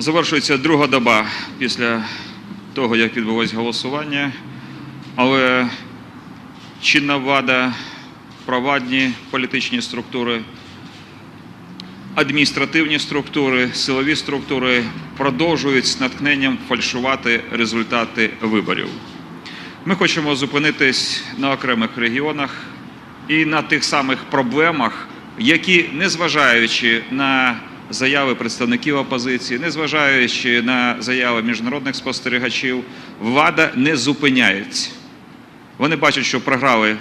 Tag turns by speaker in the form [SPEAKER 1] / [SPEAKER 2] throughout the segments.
[SPEAKER 1] Завершується друга доба після того, як відбулось голосування, але чинна влада, провадні політичні структури, адміністративні структури, силові структури продовжують з натхненням фальшувати результати виборів. Ми хочемо зупинитись на окремих регіонах і на тих самих проблемах, які, незважаючи на заяви представників опозиції, незважаючи на заяви міжнародних спостерігачів, влада не зупиняється. Вони бачать, що програли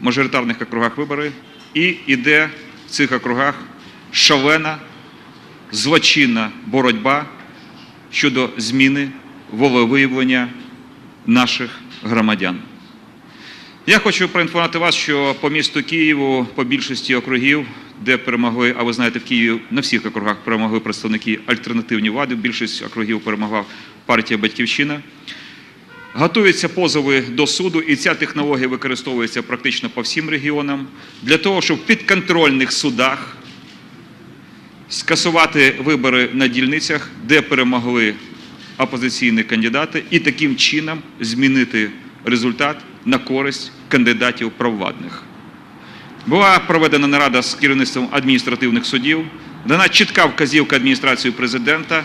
[SPEAKER 1] в мажоритарних округах вибори, і йде в цих округах шалена злочинна боротьба щодо зміни волевиявлення наших громадян. Я хочу проінформувати вас, що по місту Києву, по більшості округів, де перемогли, а ви знаєте, в Києві на всіх округах перемогли представники альтернативні влади, більшість округів перемогла партія Батьківщина. Готуються позови до суду, і ця технологія використовується практично по всім регіонам для того, щоб в підконтрольних судах скасувати вибори на дільницях, де перемогли опозиційні кандидати, і таким чином змінити результат на користь кандидатів провладних. Була проведена нарада з керівництвом адміністративних судів, дана чітка вказівка адміністрації президента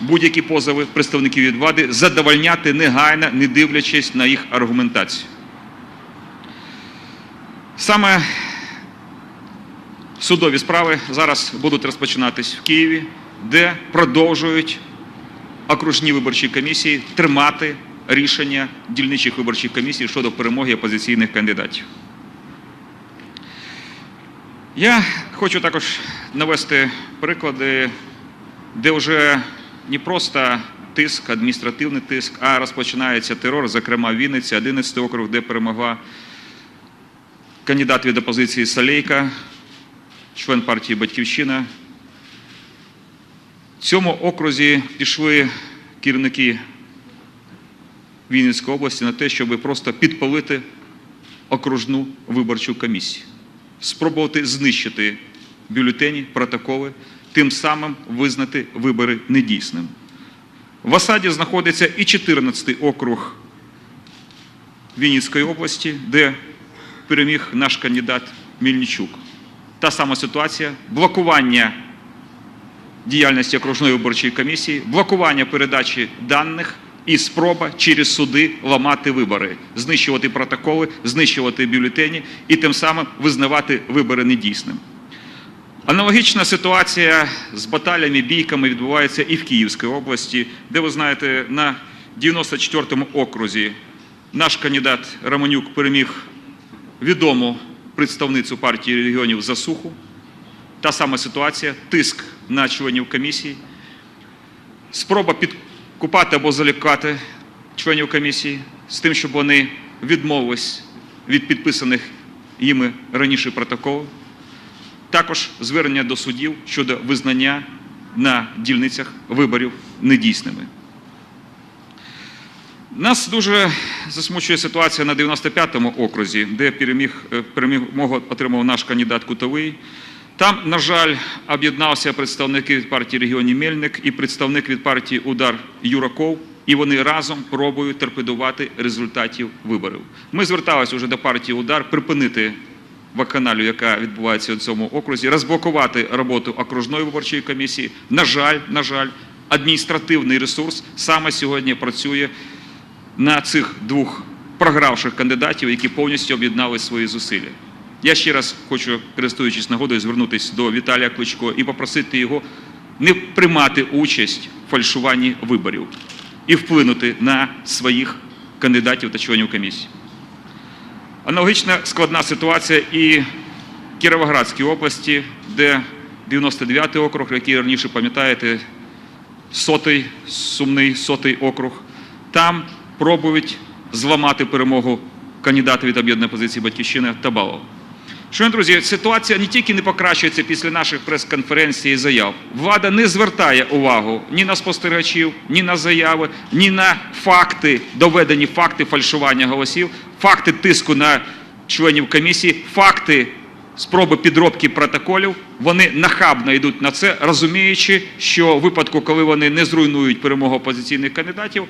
[SPEAKER 1] будь-які позови представників від влади задовольняти негайно, не дивлячись на їх аргументацію. Саме судові справи зараз будуть розпочинатись в Києві, де продовжують окружні виборчі комісії тримати рішення дільничих виборчих комісій щодо перемоги опозиційних кандидатів. Я хочу також навести приклади, де вже не просто тиск, адміністративний тиск, а розпочинається терор, зокрема в Вінниці, 11 округ, де перемогла кандидат від опозиції Салейка, член партії Батьківщина. В цьому окрузі пішли керівники Вінницької області на те, щоб просто підпалити окружну виборчу комісію, спробувати знищити бюлетені, протоколи, тим самим визнати вибори недійсним. В осаді знаходиться і 14-й округ Вінницької області, де переміг наш кандидат Мільничук. Та сама ситуація блокування діяльності окружної виборчої комісії, блокування передачі даних і спроба через суди ламати вибори, знищувати протоколи, знищувати бюлетені і тим самим визнавати вибори недійсним. Аналогічна ситуація з баталями, бійками відбувається і в Київській області, де ви знаєте, на 94-му окрузі наш кандидат Романюк переміг відому представницю партії регіонів Засуху. Та сама ситуація, тиск на членів комісії, спроба підкупати або залякати членів комісії з тим, щоб вони відмовились від підписаних їми раніше протоколів. Також звернення до судів щодо визнання на дільницях виборів недійсними. Нас дуже засмучує ситуація на 95-му окрузі, де переміг, е, перемогу отримав наш кандидат Кутовий. Там, на жаль, об'єднався представники від партії регіонів Мельник і представник від партії Удар Юраков, і вони разом пробують торпедувати результатів виборів. Ми зверталися вже до партії Удар припинити вакханалію, яка відбувається у цьому окрузі, розблокувати роботу окружної виборчої комісії. На жаль, на жаль, адміністративний ресурс саме сьогодні працює на цих двох програвших кандидатів, які повністю об'єднали свої зусилля. Я ще раз хочу, користуючись нагодою, звернутися до Віталія Кличко і попросити його не приймати участь в фальшуванні виборів і вплинути на своїх кандидатів та членів комісії. Аналогічна складна ситуація і в Кіровоградській області, де 99-й округ, який раніше пам'ятаєте, сотий, сумний сотий округ, там пробують зламати перемогу кандидата від об'єднаної позиції Батьківщина Табалова. Шановні друзі, ситуація не тільки не покращується після наших прес-конференцій і заяв. Влада не звертає увагу ні на спостерігачів, ні на заяви, ні на факти, доведені факти фальшування голосів, факти тиску на членів комісії, факти спроби підробки протоколів. Вони нахабно йдуть на це, розуміючи, що в випадку, коли вони не зруйнують перемогу опозиційних кандидатів,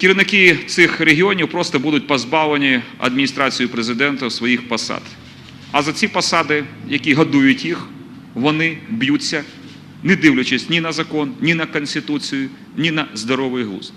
[SPEAKER 1] керівники цих регіонів просто будуть позбавлені адміністрацією президента своїх посад. А за ці посади, які годують їх, вони б'ються, не дивлячись ні на закон, ні на конституцію, ні на здоровий глузд.